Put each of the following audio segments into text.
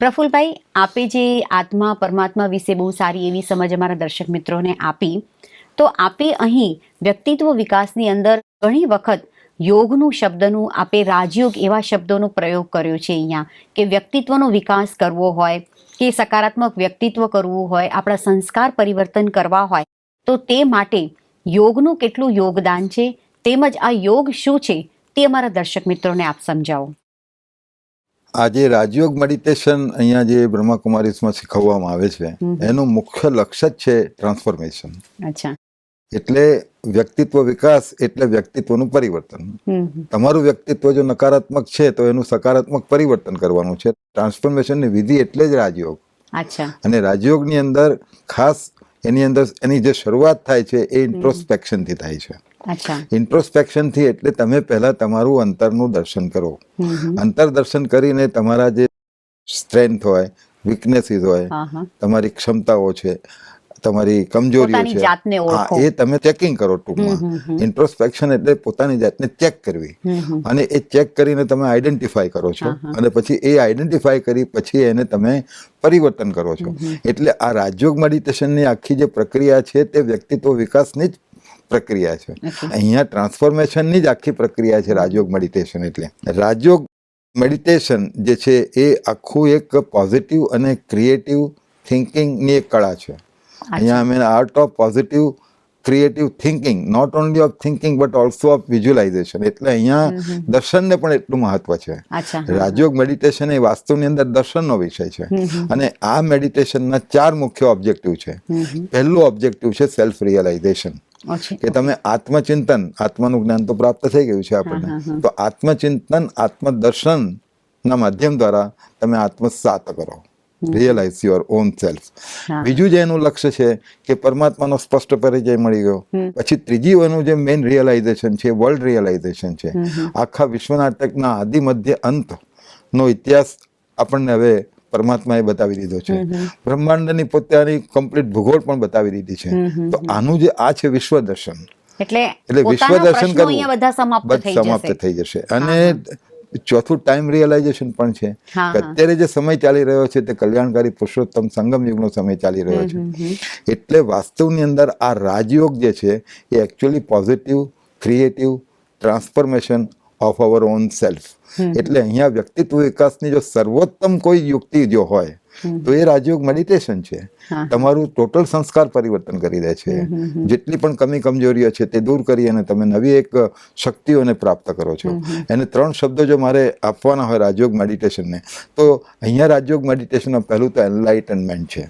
પ્રફુલભાઈ, આપે જે આત્મા, પરમાત્મા વિશે બહુ સારી એવી સમજ અમારા દર્શક મિત્રોને આપી, તો આપે અહીં વ્યક્તિત્વ વિકાસની અંદર ઘણી વખત યોગનું શબ્દનું, આપે રાજયોગ એવા શબ્દોનો પ્રયોગ કર્યો છે અહીંયા, કે વ્યક્તિત્વનો વિકાસ કરવો હોય, કે સકારાત્મક વ્યક્તિત્વ કરવું હોય, આપણા સંસ્કાર પરિવર્તન કરવા હોય, તો તે માટે યોગનું કેટલું યોગદાન છે, તેમજ આ યોગ શું છે, તે અમારા દર્શક મિત્રોને આપ સમજાવો. આજે રાજયોગ મેડિટેશન અહીંયા જે બ્રહ્માકુમારીસમાં શીખવવામાં આવે છે એનું મુખ્ય લક્ષ્ય જ છે ટ્રાન્સફોર્મેશન. એટલે વ્યક્તિત્વ વિકાસ એટલે વ્યક્તિત્વનું પરિવર્તન. તમારું વ્યક્તિત્વ જો નકારાત્મક છે તો એનું સકારાત્મક પરિવર્તન કરવાનું છે. ટ્રાન્સફોર્મેશનની વિધિ એટલે જ રાજયોગ. અને રાજયોગની અંદર ખાસ એની અંદર એની જે શરૂઆત થાય છે એ ઇન્ટ્રોસ્પેક્શનથી થાય છે. ઇન્ટ્રોસ્પેક્શનથી એટલે તમે પહેલા તમારું અંતરનું દર્શન કરો. અંતર દર્શન કરીને તમારા જે સ્ટ્રેન્થ હોય વીકનેસીસ હોય તમારી ક્ષમતાઓ છે તમારી કમજોરીઓ છે હા એ તમે ચેકિંગ કરો ટૂંકમાં. ઇન્ટ્રોસ્પેક્શન એટલે પોતાની જાતને ચેક કરવી. અને એ ચેક કરીને તમે આઈડેન્ટિફાય કરો છો. અને પછી એ આઈડેન્ટિફાય કરી પછી એને તમે પરિવર્તન કરો છો. એટલે આ રાજયોગ મેડિટેશનની આખી જે પ્રક્રિયા છે તે વ્યક્તિત્વ વિકાસની જ પ્રક્રિયા છે. અહીંયા ટ્રાન્સફોર્મેશનની જ આખી પ્રક્રિયા છે રાજયોગ મેડિટેશન એટલે. રાજયોગ મેડિટેશન જે છે એ આખું એક પોઝિટિવ અને ક્રિએટિવ થિંકિંગની એક કળા છે. અહીંયા અમે art of positive creative thinking not only of thinking but also of visualisation એટલે અહીંયા દર્શનને પણ એટલું મહત્વ છે. રાજયોગ મેડિટેશન એ વાસ્તવની અંદર દર્શનનો વિષય છે. અને આ મેડિટેશનના ચાર મુખ્ય ઓબ્જેક્ટિવ છે. પહેલું ઓબ્જેક્ટિવ છે સેલ્ફ રિયલાઇઝેશન. કે તમે આત્મચિંતન આત્માનું જ્ઞાન તો પ્રાપ્ત થઈ ગયું છે આપણને. તો આત્મચિંતન આત્મદર્શન ના માધ્યમ દ્વારા તમે આત્મસાત કરો. રિયલાઇઝ યોર ઓન સેલ્ફ બીજું જે એનું લક્ષ્ય છે કે પરમાત્માનો સ્પષ્ટ પરિચય મળી ગયો. પછી ત્રીજી એનું જે મેઇન રિયલાઇઝેશન છે વર્લ્ડ રિયલાઇઝેશન છે. આખા વિશ્વ નાટકના આદિ મધ્ય અંત નો ઇતિહાસ આપણને હવે પરમાત્માએ બતાવી દીધો છે. બ્રહ્માંડની પોતાની કમ્પ્લીટ ભૂગોળ પણ બતાવી દીધી છે. તો આનું જે આ છે વિશ્વ દર્શન એટલે વિશ્વ દર્શન કરવું બધા સમાપ્ત થઈ જશે. અને ચોથું ટાઈમ રિયલાઇઝેશન પણ છે કે અત્યારે જે સમય ચાલી રહ્યો છે તે કલ્યાણકારી પુરુષોત્તમ સંગમ યુગનો સમય ચાલી રહ્યો છે. એટલે વાસ્તવની અંદર આ રાજયોગ જે છે એ actually positive creative transformation of our own self એટલે અહીંયા વ્યક્તિત્વ વિકાસની જો સર્વોત્તમ કોઈ યુક્તિ જો હોય તો એ રાજયોગ મેડિટેશન છે. તમારું ટોટલ સંસ્કાર પરિવર્તન કરી દે છે. જેટલી પણ કમી કમજોરીઓ છે તે દૂર કરી અને તમે નવી એક શક્તિઓને પ્રાપ્ત કરો છો. એને ત્રણ શબ્દો જો મારે આપવાના હોય રાજયોગ મેડિટેશનને તો અહીંયા રાજયોગ મેડિટેશનનું પહેલું તો એનલાઇટનમેન્ટ છે.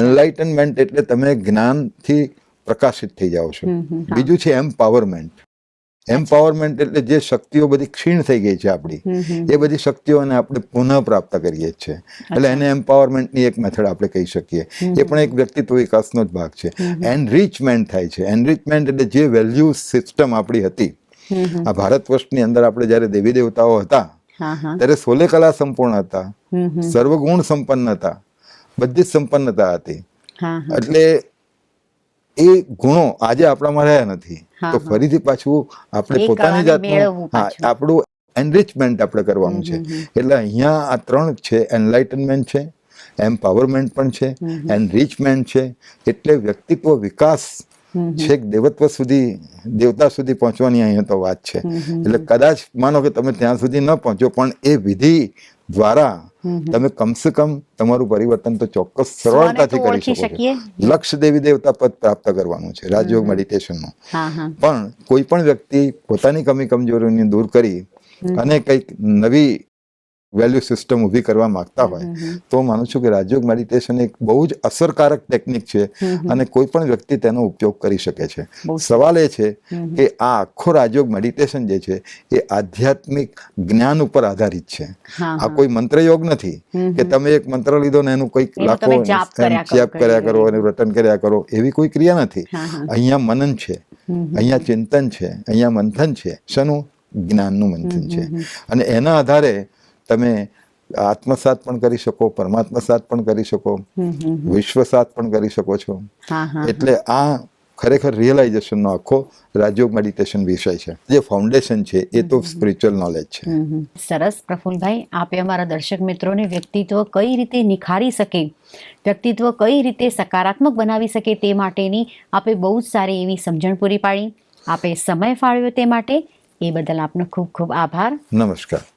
એનલાઇટનમેન્ટ એટલે તમે જ્ઞાનથી પ્રકાશિત થઈ જાઓ છો. બીજું છે એમ્પાવરમેન્ટ એમ્પાવરમેન્ટ એટલે જે શક્તિઓ બધી ક્ષીણ થઈ ગઈ છે આપણી. એ બધી શક્તિઓને આપણે પુનઃ પ્રાપ્ત કરીએ છીએ. એટલે એને એમ્પાવરમેન્ટની એક મેથડ આપણે કહી શકીએ. એ પણ એક વ્યક્તિત્વ વિકાસનો જ ભાગ છે. એનરિચમેન્ટ થાય છે. એનરિચમેન્ટ એટલે જે વેલ્યુ સિસ્ટમ આપણી હતી. આ ભારત વર્ષની અંદર આપણે જ્યારે દેવી દેવતાઓ હતા ત્યારે સોલે કલા સંપૂર્ણ હતા. સર્વગુણ સંપન્ન હતા બધી જ સંપન્નતા હતી. એટલે એ ગુણો આજે આપણામાં રહ્યા નથી. તો ફરીથી પાછું આપણે પોતાની જાતનું હા આપણું એનરિચમેન્ટ આપણે કરવાનું છે. એટલે અહીંયા આ ત્રણ છે એનલાઇટનમેન્ટ છે એમ્પાવરમેન્ટ પણ છે એનરિચમેન્ટ છે એટલે વ્યક્તિત્વ વિકાસ છેક દેવત્વ સુધી દેવતા સુધી પહોંચવાની અહીંયા તો વાત છે. એટલે કદાચ માનો કે તમે ત્યાં સુધી ન પહોંચો પણ એ વિધિ દ્વારા તમે કમસે કમ તમારું પરિવર્તન તો ચોક્કસ સરળતાથી કરી શકો. છો. લક્ષ દેવી દેવતા પદ પ્રાપ્ત કરવાનું છે. રાજયોગ મેડિટેશનનું પણ કોઈ પણ વ્યક્તિ પોતાની કમી કમજોરીઓને દૂર કરી અને કંઈક નવી વેલ્યુ સિસ્ટમ ઊભી કરવા માંગતા હોય તો માનું છું કે રાજયોગ મેડિટેશન એક બહુ જ અસરકારક ટેકનિક છે અને કોઈ પણ વ્યક્તિ તેનો ઉપયોગ કરી શકે છે. સવાલ એ છે કે આ આખો રાજયોગ મેડિટેશન જે છે એ આધ્યાત્મિક જ્ઞાન ઉપર આધારિત છે. આ કોઈ મંત્રયોગ નથી કે તમે એક મંત્ર લીધો ને એનું કંઈક લાખો જાપ કર્યા કરો, અને રટન કર્યા કરો એવી કોઈ ક્રિયા નથી. અહીંયા મનન છે. અહીંયા ચિંતન છે. અહીંયા મંથન છે. શેનું? જ્ઞાનનું મંથન છે. અને એના આધારે તમે આત્મસાત પણ કરી શકો પરમાત્મા સાત પણ કરી શકો. વિશ્વ સાત પણ કરી શકો છો. એટલે આ ખરેખર રિયલાઇઝેશનનો આખો રાજયોગ મેડિટેશન વિષય છે. જે ફાઉન્ડેશન છે એ તો સ્પિરિચ્યુઅલ નોલેજ છે. સરસ પ્રફુલભાઈ. આપે અમારા દર્શક મિત્રોને વ્યક્તિત્વ કઈ રીતે નિખારી શકે વ્યક્તિત્વ કઈ રીતે સકારાત્મક બનાવી શકે તે માટેની આપે બહુ જ સારી એવી સમજણ પૂરી પાડી. આપે સમય ફાળવ્યો તે માટે એ બદલ આપનો ખૂબ ખૂબ આભાર. નમસ્કાર.